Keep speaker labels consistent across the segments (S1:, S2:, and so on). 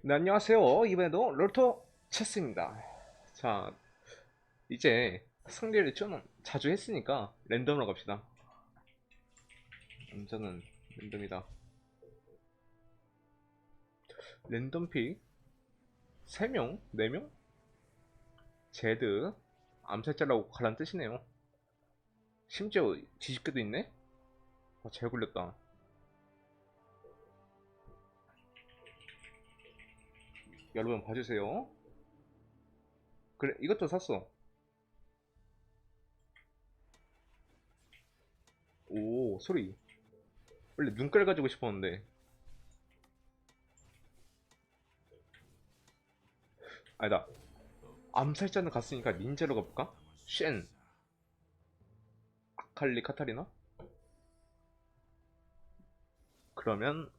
S1: 네, 안녕하세요. 이번에도 롤토 체스입니다. 자, 이제 상대를 좀 자주 했으니까 랜덤으로 갑시다. 남자는 랜덤이다. 랜덤 픽 3명? 4명? 제드 암살자라고 가란 뜻이네요. 심지어 뒤집개도 있네? 아, 잘 굴렸다. 여러분 봐주세요. 그래 이것도 샀어. 오 소리. 원래 눈깔 가지고 싶었는데. 아니다. 암살자는 갔으니까 닌자로 가볼까? 쉔. 아칼리 카타리나? 그러면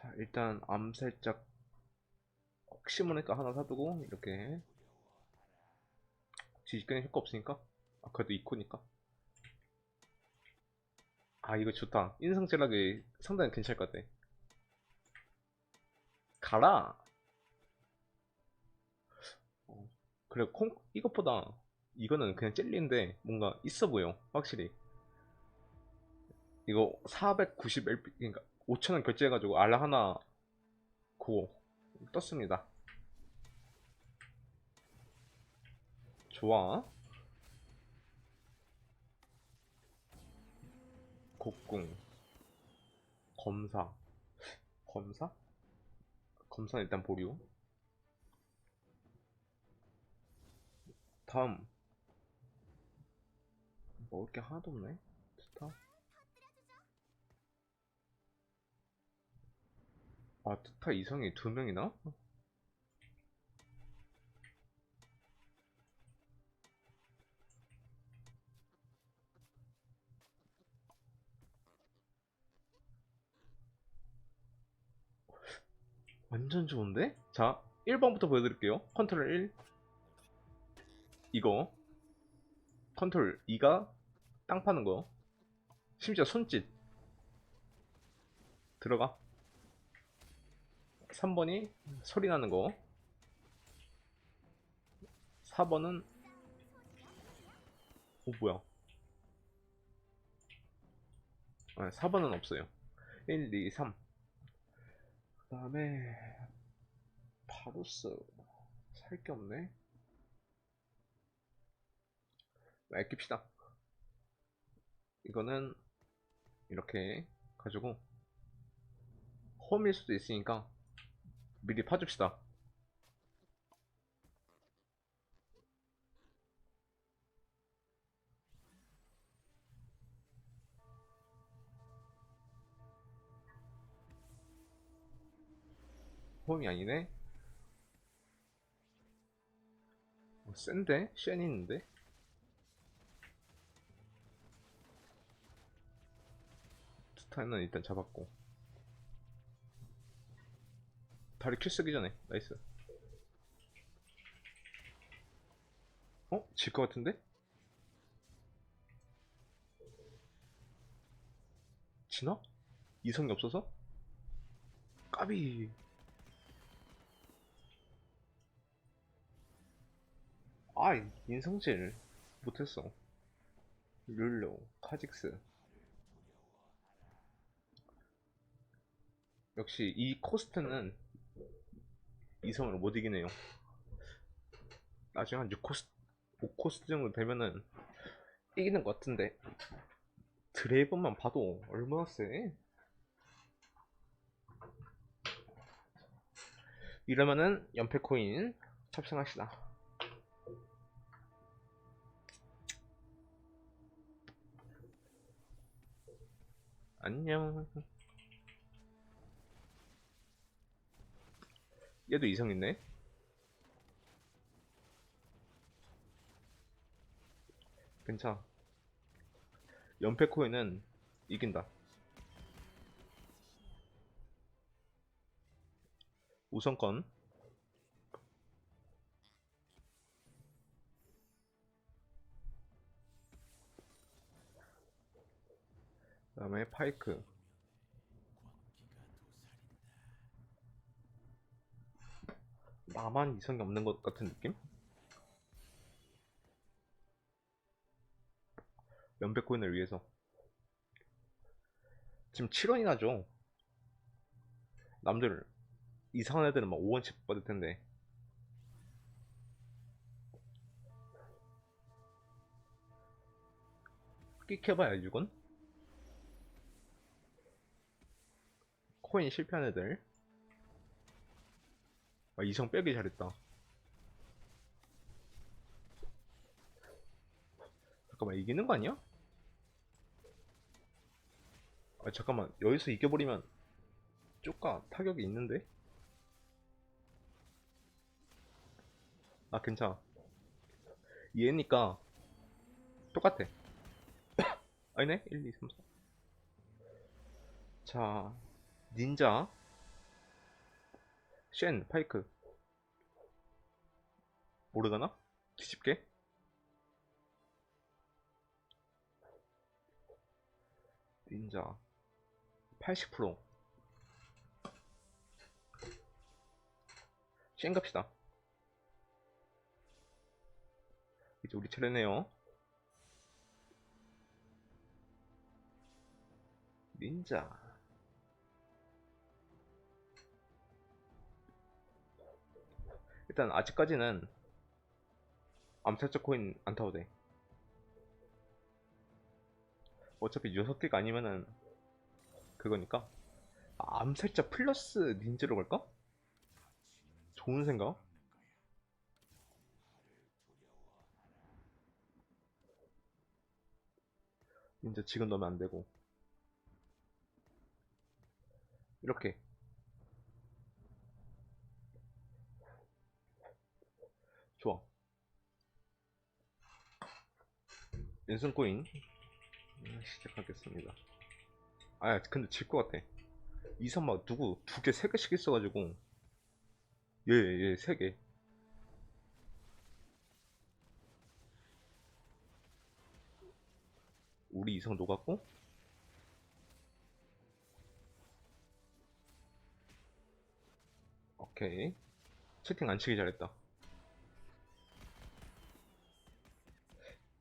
S1: 자, 일단 암 살짝 혹시 모르니까 하나 사두고 이렇게 뒤집기는 효과 없으니까? 아 그래도 이코니까? 아 이거 좋다. 인상질하게 상당히 괜찮을 것 같아. 가라! 어, 그래 콩 이것보다 이거는 그냥 젤리인데 뭔가 있어 보여 확실히. 이거 490 LP 그러니까 5천원 결제해가지고 알라 하나 그거 떴습니다. 좋아. 곡궁 검사 검사? 검사 일단 보류 다음 먹을 게 하나도 없네 스타 아, 트타 이성이 두 명이나? 완전 좋은데? 자, 1번부터 보여드릴게요. 컨트롤 1. 이거. 컨트롤 2가 땅 파는 거. 심지어 손짓. 들어가. 3번이 소리 나는 거. 4번은 오 뭐야? 아, 4번은 없어요. 1, 2, 3. 그 다음에 바루스 살 게 없네. 아끼시다 이거는 이렇게 가지고 홈일 수도 있으니까 미리 파줍시다. 홈이 아니네? 어, 센데? 쉔 있는데? 스타는 일단 잡았고 다리 큐 쓰기 전에 나이스 어? 질 것 같은데? 지나? 이성이 없어서? 까비 아 인성질 못했어 룰루 카직스 역시 이 코스트는 이성으로 못 이기네요. 나중에 한 6코스, 5코스 정도 되면은 이기는 것 같은데 드레이브만 봐도 얼마나 세? 이러면은 연패 코인 탑승합시다. 안녕. 얘도 이성 있네. 괜찮아. 연패 코인은 이긴다. 우선권. 그 다음에 파이크. 나만 이성이 없는 것 같은 느낌? 연백코인을 위해서 지금 7원이나 줘 남들 이상한 애들은 막 5원씩 받을 텐데 끽해봐야 6원? 코인 실패한 애들 아, 이성 빼기 잘했다. 잠깐만 이기는 거 아니야? 아 잠깐만. 여기서 이겨버리면 쪼까 타격이 있는데? 아 괜찮아. 얘니까 똑같아. 아니네? 1, 2, 3, 4 자, 닌자, 쉔, 파이크. 모르가나? 뒤집게? 닌자, 80%. 쉔 갑시다. 이제 우리 차례네요. 닌자. 일단 아직까지는 암살자 코인 안 타도 돼. 어차피 6개가 아니면은 그거니까 아, 암살자 플러스 닌자로 갈까? 좋은 생각? 닌자 지금 넣으면 안 되고 이렇게 좋아 연승 코인. 음, 시작하겠습니다. 아 근데 질 것 같아. 이선 막 누구 두 개 세 개씩 있어가지고. 예예 세 개. 우리 이성 녹았고. 오케이. 채팅 안 치기 잘했다.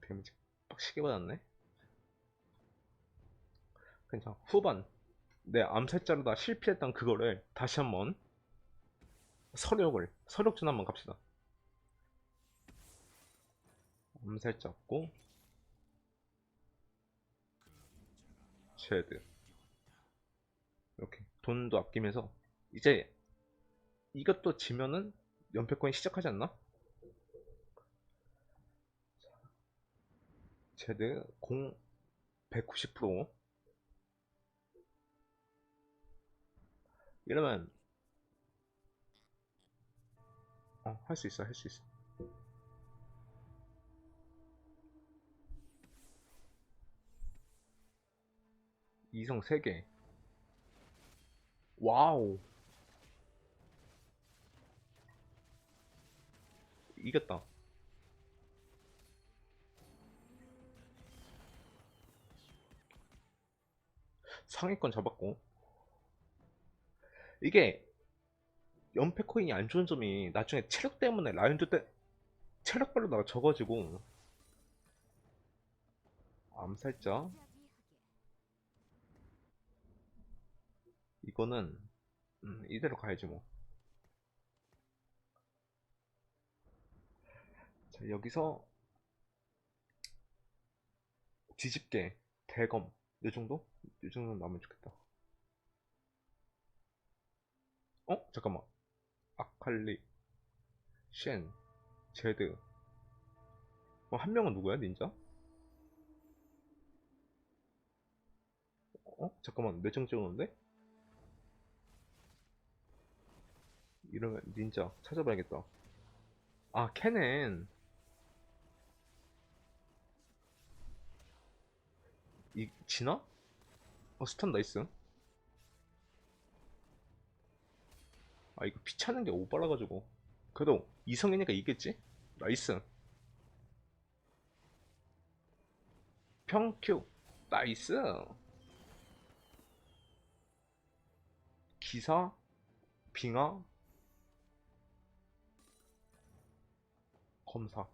S1: 데미지 빡시게 받았네? 괜찮아. 후반. 내 암살자로다 실패했던 그거를 다시 한번 서력을 서력전 한번 갑시다. 암살자 없고. 쉐드. 이렇게 돈도 아끼면서 이제 이것도 지면은 연패코인 시작하지 않나? 제드 공190% 이러면 어, 할 수 있어, 할 수 있어. 이성 3개. 와우. 이겼다. 상위권 잡았고. 이게 연패 코인이 안 좋은 점이 나중에 체력 때문에 라이온드 때 체력별로 적어지고 암살자 이거는 음, 이대로 가야지 뭐. 자 여기서 뒤집게 대검 이 정도? 이 정도 나오면 좋겠다. 어? 잠깐만. 아칼리, 쉔, 제드. 어, 한 명은 누구야, 닌자? 어? 잠깐만, 내정 찍었는데? 이러면 닌자 찾아봐야겠다. 아, 캐넨. 이, 지나? 어, 스탄 나이스. 아 이거 피차는 게 오바라가지고. 그래도 이성이니까 이겠지? 나이스. 평큐. 나이스. 기사. 빙하. 검사.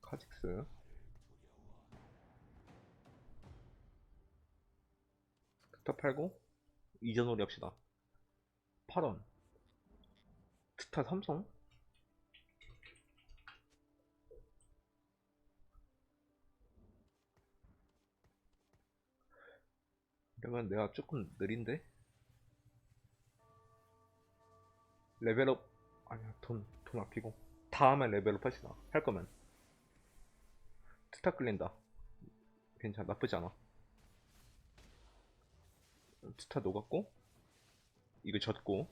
S1: 카직스 스타 팔고 이전오리 합시다. 8원. 스타 삼성? 그러면 내가 조금 느린데? 레벨업 아니야 돈 돈 아끼고. 다음에 레벨업 하시다. 할 거면. 스타 끌린다. 괜찮아 나쁘지 않아 스타 녹았고 이거 졌고.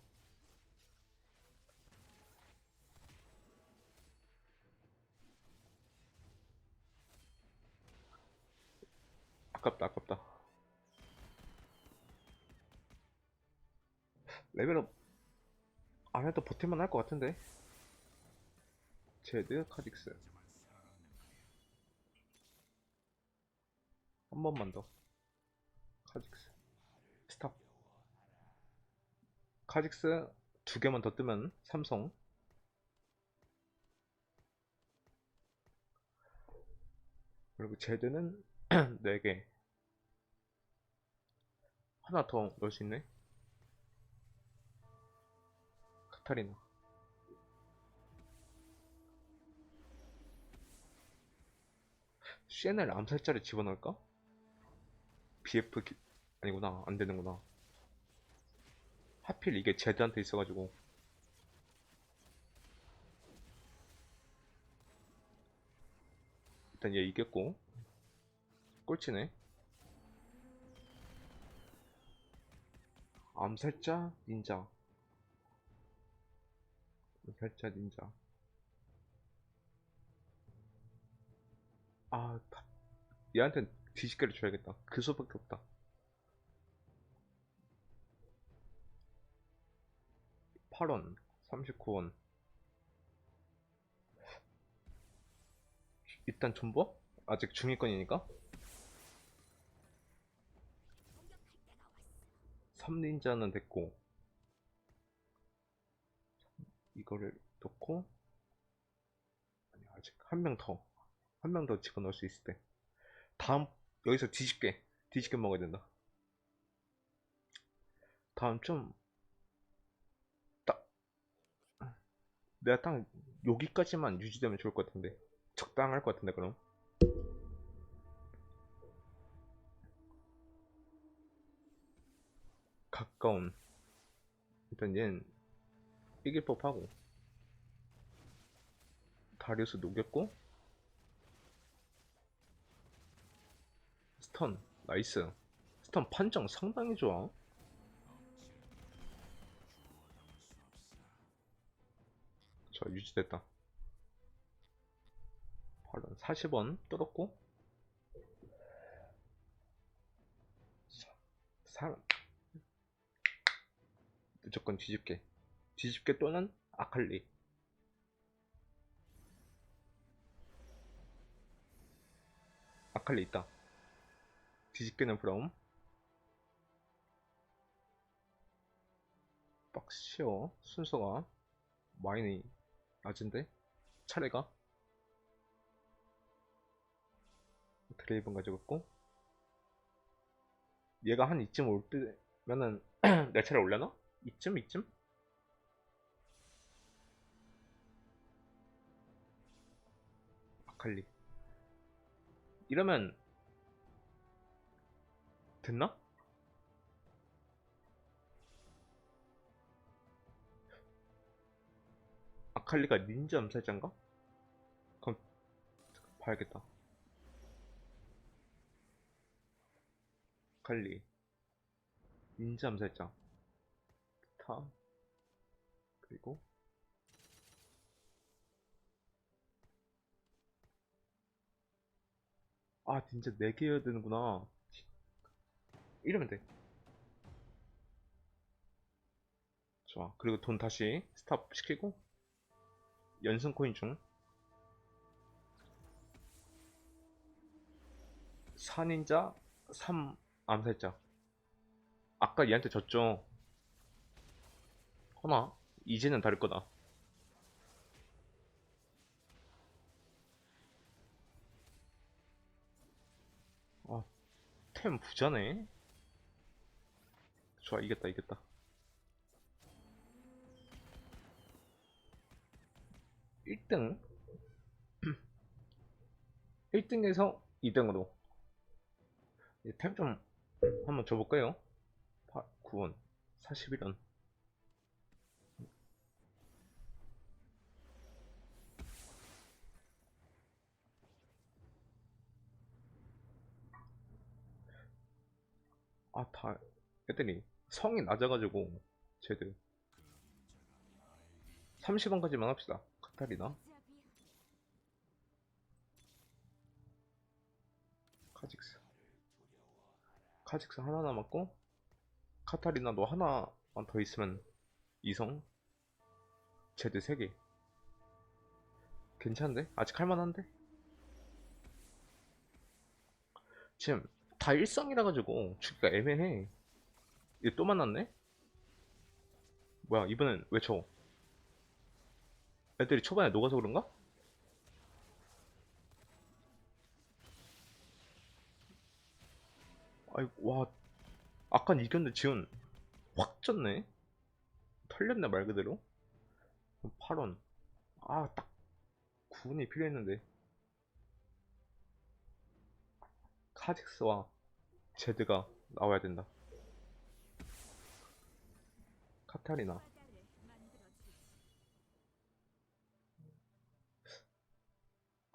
S1: 아깝다 아깝다. 레벨업 안 해도 버틸만 할 것 같은데. 제드 카직스. 한 번만 더. 카직스 스탑 카직스 두 개만 더 뜨면 삼성. 그리고 제드는 4개. 하나 더 넣을 수 있네. 카타리나. CNL 암살자를 집어넣을까? BF 기... 아니구나. 안 되는구나 하필 이게 제드한테 있어가지고. 일단 얘 이겼고. 꼴찌네. 암살자 닌자. 암살자 닌자. 아 다- 얘한텐 뒤집개를 줘야겠다. 그 수밖에 없다 8원 39원. 일단 존버? 아직 중위권이니까? 3닌자는 됐고 이거를 넣고 아니 아직 한 명 더 한 명 더 집어넣을 수 있을 때. 다음 여기서 뒤집게 뒤집게 먹어야 된다. 다음 좀 내가 딱 여기까지만 유지되면 좋을 것 같은데. 적당할 것 같은데 그럼? 가까운. 일단 얘는 이길 법하고. 다리우스 녹였고. 스턴 나이스. 스턴 판정 상당히 좋아 자 유지됐다. 8원 40원 뚫었고. 사 무조건 뒤집게. 뒤집게 또는 아칼리. 아칼리 있다. 뒤집게는 브라움. 빡시어 순서가 많이 낮은데 차례가 드레이븐 가지고 있고 얘가 한 이쯤 올 때면은 내 차례 올려나? 이쯤 이쯤? 아칼리 이러면 됐나? 아칼리가 닌자 암살자인가? 그럼 봐야겠다. 아칼리. 닌자 암살자. 타. 그리고 아 진짜 4개여야 되는구나. 이러면 돼. 좋아. 그리고 돈 다시 스탑 시키고 연승 코인 중. 산인자 3 암살자. 아까 얘한테 졌죠? 허나 이제는 다를 거다. 아 템 부자네? 좋아 이겼다 이겼다. 1등. 1등에서 2등으로. 템좀 한번 줘볼까요? 8, 9원 41원 아 다 애들이 성이 낮아가지고 쟤들. 30원까지만 합시다 카타리나 카직스 카직스 하나 남았고 카타리나 너 하나만 더 있으면 이성 제드 3개 괜찮은데? 아직 할만한데? 지금 다 일성이라 가지고 주기가 애매해 얘 또 만났네? 뭐야 이번엔 왜 쳐? 애들이 초반에 녹아서 그런가? 아이고 와. 아깐 이겼는데 지금 확 졌네. 털렸네 말 그대로. 8원. 아딱 9원이 필요했는데. 카직스와 제드가 나와야 된다. 카타리나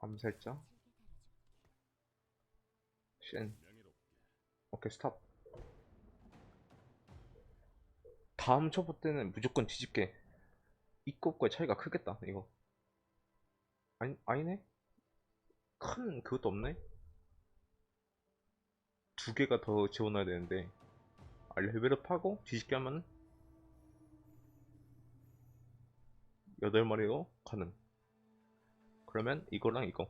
S1: 암살자 쉔. 오케이 스탑. 다음 초보 때는 무조건 뒤집게. 이kop과의 차이가 크겠다 이거. 아니, 아니네? 큰 그것도 없네? 두 개가 더 지원해야 되는데. 아, 레벨업하고 뒤집게 하면 8마리로 가능 그러면 이거랑 이거.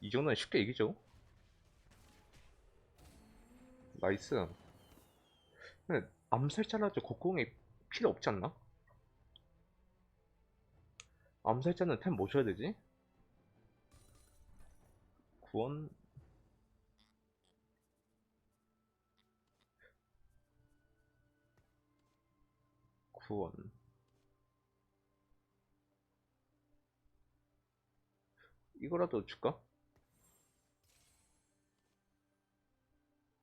S1: 이 정도는 쉽게 이기죠. 나이스. 암살자라도 곡공이 필요 없지 않나? 암살자는 템뭐 줘야 되지? 구원? 구원 이거라도 줄까?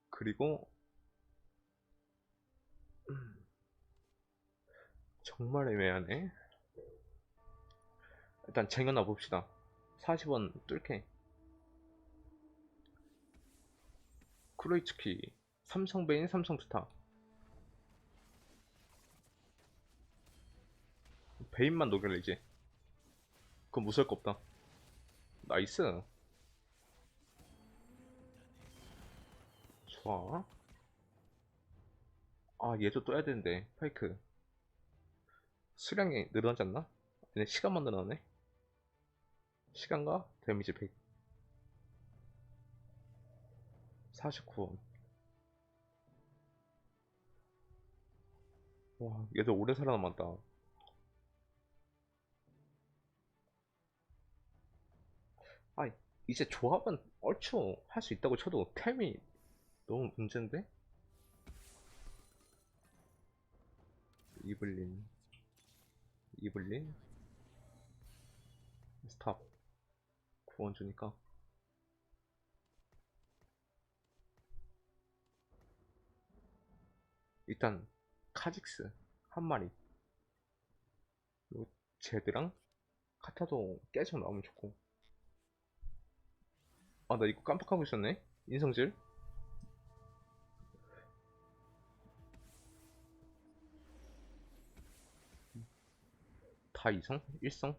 S1: 그리고 음, 정말 애매하네. 일단 쟁여놔 봅시다. 40원 뚫게. 크로이츠키 삼성베인 삼성스타. 베인만 이제. 그건 무서울 거 없다 나이스. 좋아. 아 얘도 떠야 되는데 파이크. 수량이 늘어나지 않나? 아니 시간만 늘어나네? 시간과 데미지 100 49원. 와 얘도 오래 살아남았다 이제 조합은 얼추 할 수 있다고 쳐도 템이 너무 문제인데? 이블린. 이블린. 스탑. 구원 주니까. 일단 카직스. 한 마리. 제드랑 카타도 계속 나오면 좋고 아나 이거 깜빡하고 있었네 인성질 다 이성? 일성?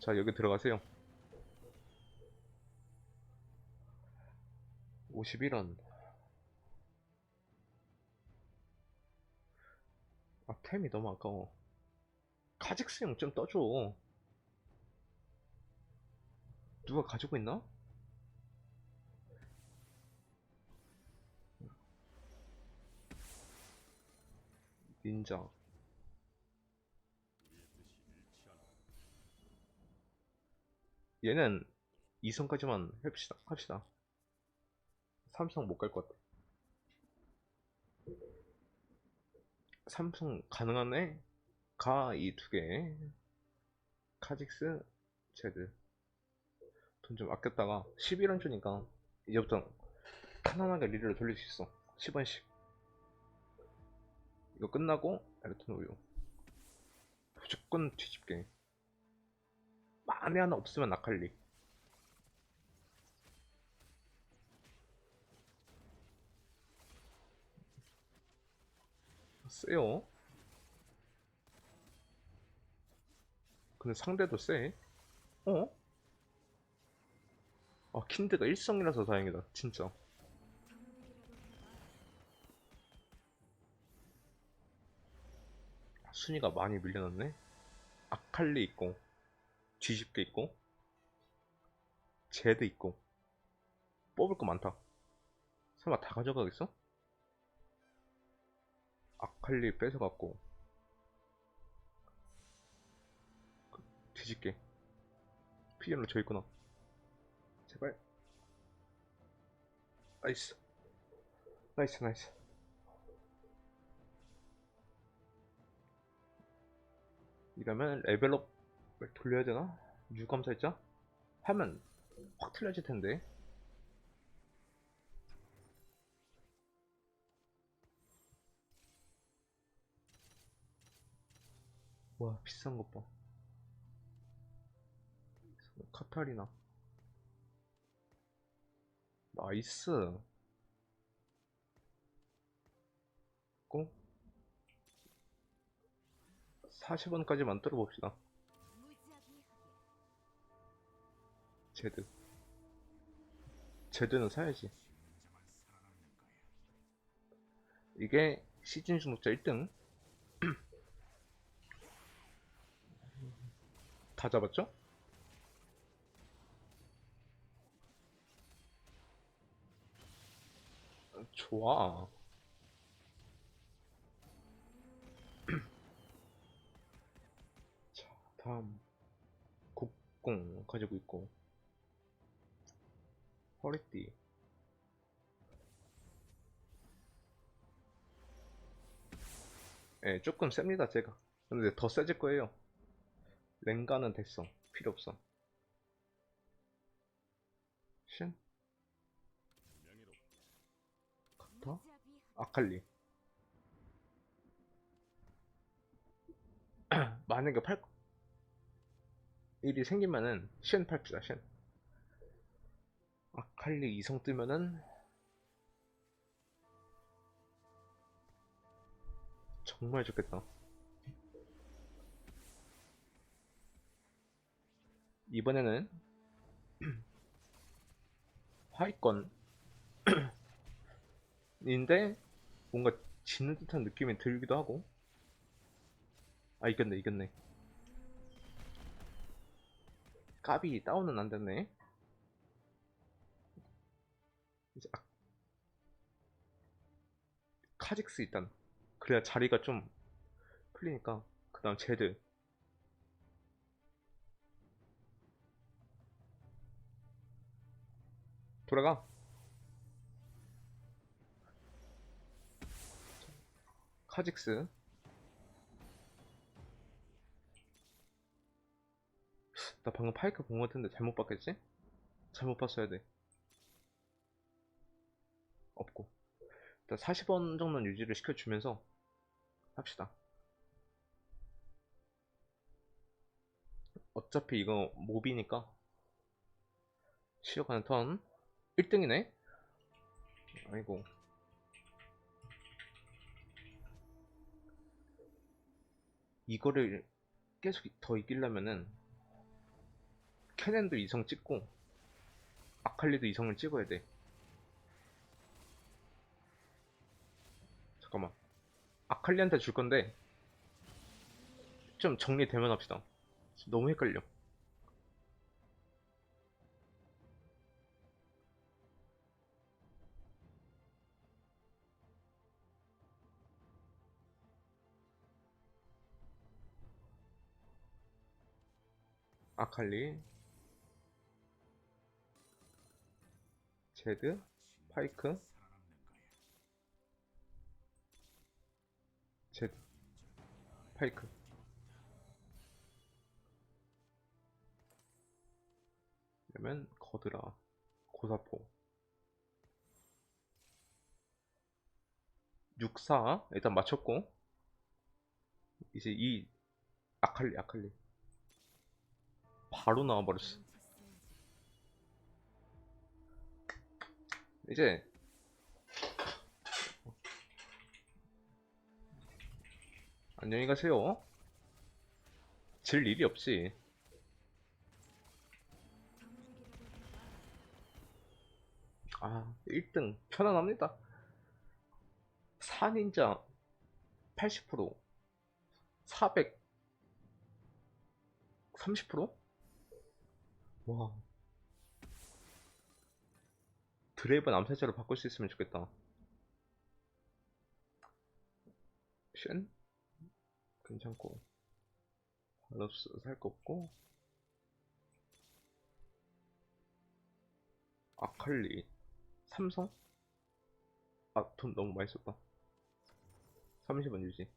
S1: 자 여기 들어가세요 51원 아 템이 너무 아까워. 카직스 형 좀 떠줘. 누가 가지고 있나? 닌자. 얘는 2성까지만 합시다. 합시다. 삼성 못 갈 것 같아. 삼성 가능한 애? 가이 두 개. 카직스 제드. 돈 좀 아꼈다가 11원 주니까 이제부터 편안하게 리를 돌릴 수 있어. 10원씩. 이거 끝나고 에르톤 우유. 무조건 뒤집게. 만에 하나 없으면 아칼리 세요. 근데 상대도 세. 어? 아 킨드가 일성이라서 다행이다 진짜. 순위가 많이 밀려났네. 아칼리 있고 뒤집게 있고 제드 있고. 뽑을 거 많다. 설마 다 가져가겠어? 아칼리 뺏어갖고. 뒤집게. 피겨로 져 있구나. 제발. 나이스. 나이스 나이스. 이러면 레벨업을 돌려야 되나? 유감 살짝? 하면 확 틀려질 텐데 와 비싼 것 봐. 카타리나. 나이스. 고 40원까지만 뚫어봅시다. 제드. 제드는 사야지. 이게 시즌 중독자 1등. 다 잡았죠? 좋아. 자, 다음 국공 가지고 있고 허리띠 예, 조금 셉니다, 제가. 근데 더 세질 거예요. 랭가는 됐어. 필요 없어. 신? 카타? 아칼리. 만약에 팔, 일이 생기면은 쉔 팔피다, 쉔. 아칼리 이성 뜨면은 정말 좋겠다. 이번에는 하위권. 인데 뭔가 지는 듯한 느낌이 들기도 하고. 아 이겼네 이겼네. 까비 다운은 안 됐네. 이제 아, 카직스 일단. 그래야 자리가 좀 풀리니까. 그 다음 제드 돌아가. 카직스. 나 방금 파이크 본 것 같은데 잘못 봤겠지? 잘못 봤어야 돼. 없고. 일단 40원 정도는 유지를 시켜주면서 합시다. 어차피 이거 몹이니까. 쉬어가는 턴 1등이네? 아이고. 이거를 계속 더 이기려면은 캐넨도 이성 찍고 아칼리도 이성을 찍어야 돼. 잠깐만. 아칼리한테 줄 건데 좀 정리되면 합시다. 너무 헷갈려 아칼리. 제드 파이크. 제드 파이크. 그러면 거드라. 고사포. 64 일단 맞췄고. 이제 이 아칼리 아칼리 바로 나와버렸어. 이제 안녕히 가세요. 질 일이 없지. 아 1등 편안합니다. 4닌자 80% 400 30%? 와. 드레이브 암살자로 바꿀 수 있으면 좋겠다. 쉔? 괜찮고. 발로스 살 거 없고. 아칼리. 삼성? 아 돈 너무 많이 썼다. 30원 유지.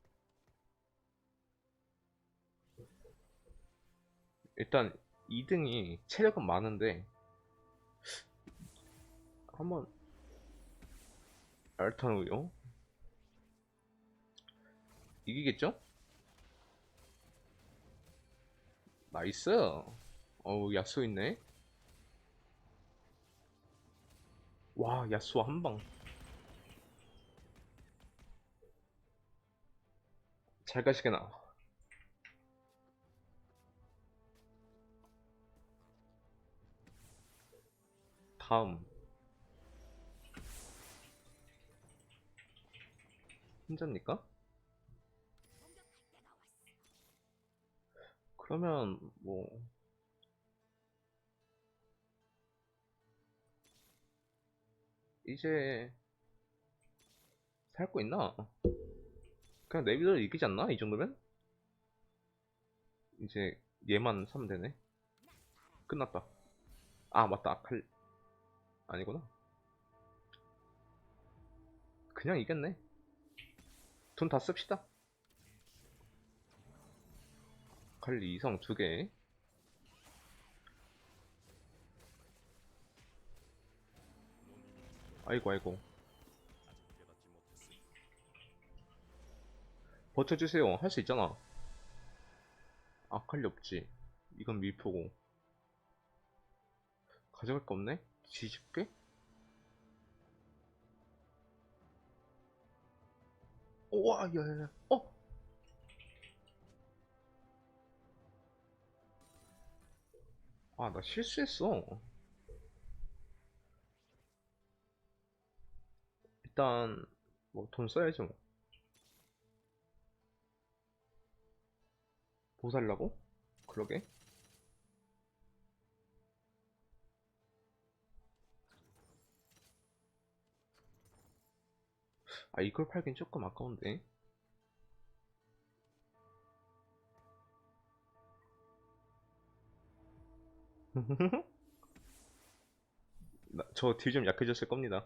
S1: 일단 2등이 체력은 많은데 한번 알타노요? 이기겠죠? 나이스! 어우 야수 있네. 와 야수 한방. 잘 가시게 나 다음 혼자입니까? 그러면 뭐 이제 살 거 있나? 그냥 내비들 이기지 않나? 이 정도면? 이제 얘만 사면 되네 끝났다 아 맞다 아칼 아니구나. 그냥 이겼네. 돈 다 씁시다. 칼리 이성 두개. 아이고 아이고. 버텨주세요. 할 수 있잖아. 아칼리 없지. 이건 밀표고. 가져갈 거 없네? 뒤집게? 우와 야야야 어? 아 나 실수했어 일단 뭐 돈 써야지 뭐뭐 살라고? 그러게 아 이걸 팔긴 조금 아까운데 저딜 좀 약해졌을 겁니다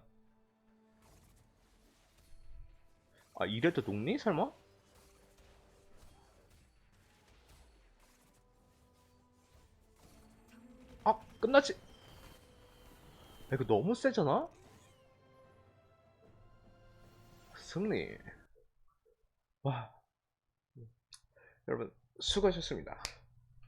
S1: 아 이래도 녹니? 설마? 아 끝났지 야, 이거 너무 세잖아? 승리. 와. 여러분 수고하셨습니다